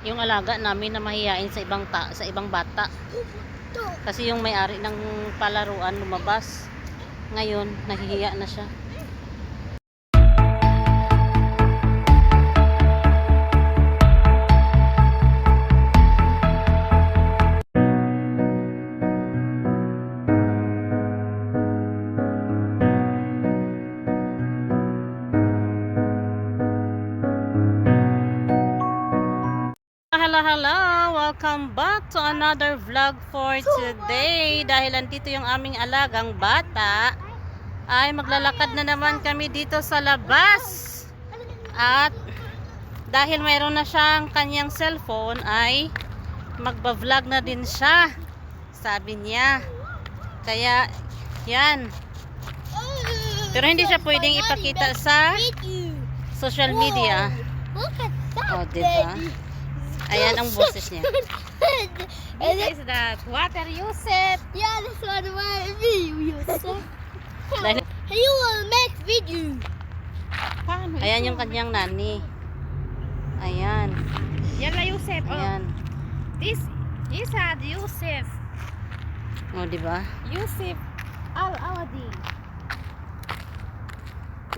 Yung alaga namin na mahihain sa ibang ta sa ibang bata. Kasi yung may-ari ng palaruan lumabas. Ngayon, nahihiya na siya. Hello! Welcome back to another vlog for today. Dahil andito yung aming alagang bata, ay maglalakad na naman kami dito sa labas. At dahil mayroon na siyang kanyang cellphone, ay magba-vlog na din siya. Sabi niya. Kaya, yan. Pero hindi siya pwedeng ipakita sa social media. Look at that. Oh, diba? Ayan ang boses niya. What is that? Water Yusef! yeah, this one my video. Dahil, you will make video. ayan yung kanyang nani. Ayan. Yalla Yusef. Oh, Ayan. this this had Yusef. O, di ba? Yusef Al Awadi.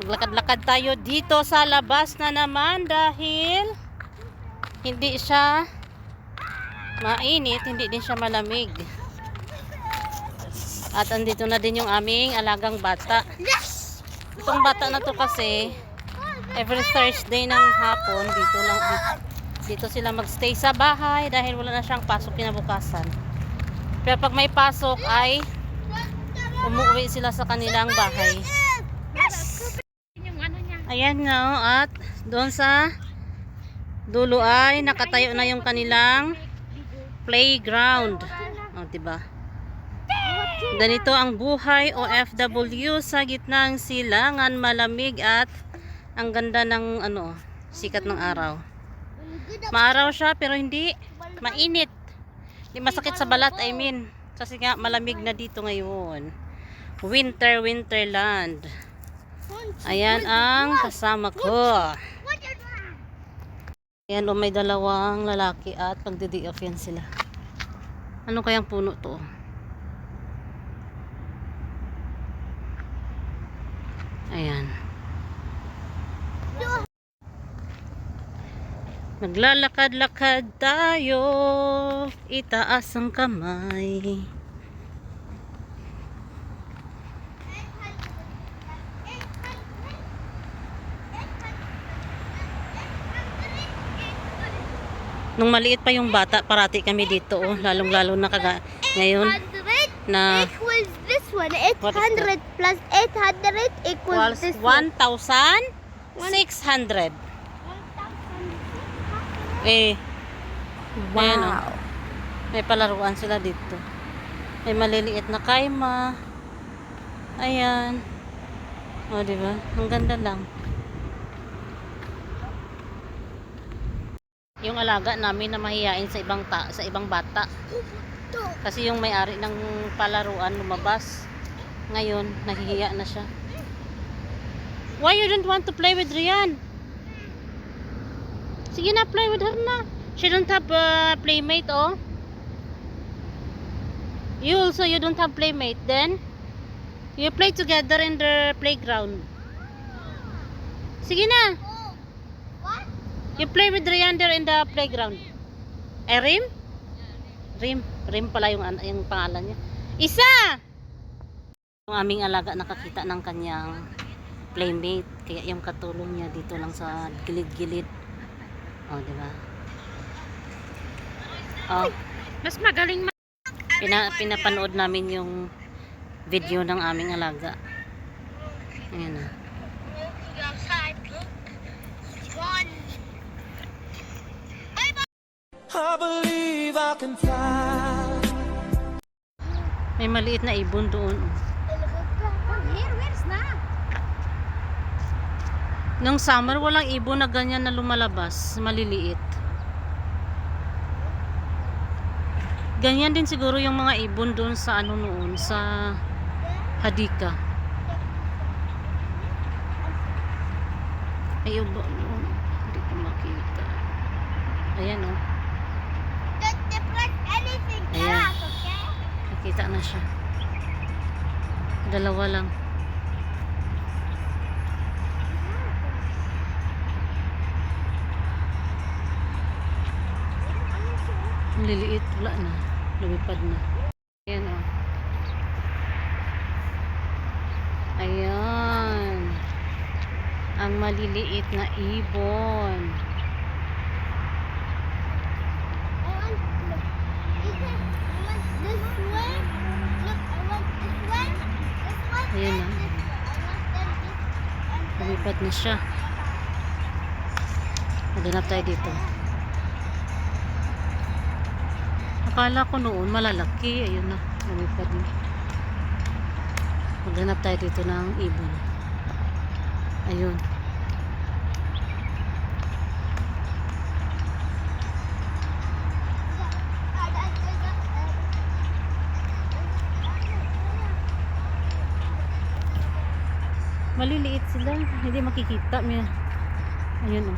Maglakad-lakad tayo dito sa labas na naman dahil hindi siya mainit, hindi din siya malamig. At andito na din yung aming alagang bata. Itong bata na to kasi every Thursday ng hapon dito lang dito sila magstay sa bahay dahil wala na siyang pasok kinabukasan. Pero pag may pasok ay umuwi sila sa kanilang bahay. Ayan nga oh, at doon sa dulo ay nakatayo na yung kanilang playground. O, diba? Ganito ang buhay OFW sa gitnang silangan, malamig at ang ganda ng ano, sikat ng araw. Maaraw siya pero hindi mainit. Hindi masakit sa balat, I mean. Kasi nga malamig na dito ngayon. Winter, winterland. Ayan ang kasama ko. Ayan o, may dalawang lalaki at pagdi off yan sila. Ano kayang puno to? Ayan. Maglalakad-lakad tayo. Itaas ang kamay. Nung maliit pa yung bata, parati kami dito. Oh. Lalong-lalo na kaga ngayon 800 na equals this one. What is 800 plus 800 equals this one. 1,600. Eh, ayan, oh. may palaruan sila dito. May maliliit na kaima. Ayan. O, di ba? Ang ganda lang. Yung alaga namin na mahihain sa ibang ta sa ibang bata. Kasi yung may-ari ng palaruan lumabas. Ngayon, nahihiya na siya. Why you don't want to play with Rian? Sige na, play with her na. She don't have a playmate, oh. You also, you don't have playmate. Then, you play together in the playground. Sige na. You play with Rian there in the playground. Eh, Rim? Rim. Rim pala yung, yung pangalan niya. Isa! Yung aming alaga nakakita ng kanyang playmate. Kaya yung katulong niya dito lang sa gilid-gilid. Oh, di ba? Oh, Mas magaling ma- pina, pinapanood namin yung video ng aming alaga. Ayan na. I believe I can fly. May maliit na ibon doon. Here, where's na? Nung summer, walang ibon na ganyan na lumalabas. Maliliit. Ganyan din siguro yung mga ibon doon sa ano noon, sa Hadika. Ay, ubo, hindi ko makita. Ayan oh. Kita na siya. Dalawa lang. Ang liliit, wala na. Lumipad na. Ayan o. Ayan. Ang maliliit na ibon. Lumipad na siya. Maghanap tayo dito. Akala ko noon malalaki. Ayun na. Lumipad na. Maghanap tayo dito ng ibon. Ayun. Maliliit sila. Hindi makikita. May... Ayun o.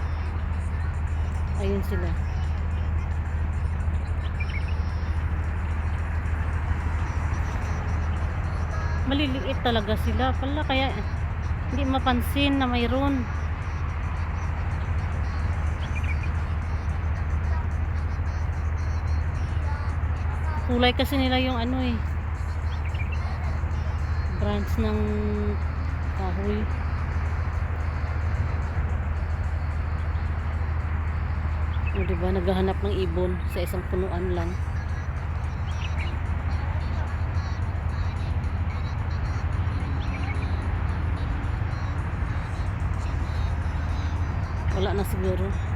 Ayun sila. Maliliit talaga sila. Pala kaya hindi mapansin na mayroon. Kulay kasi nila yung ano eh. Branch ng kahoy. O diba, naghahanap ng ibon sa isang punuan lang. Wala na siguro.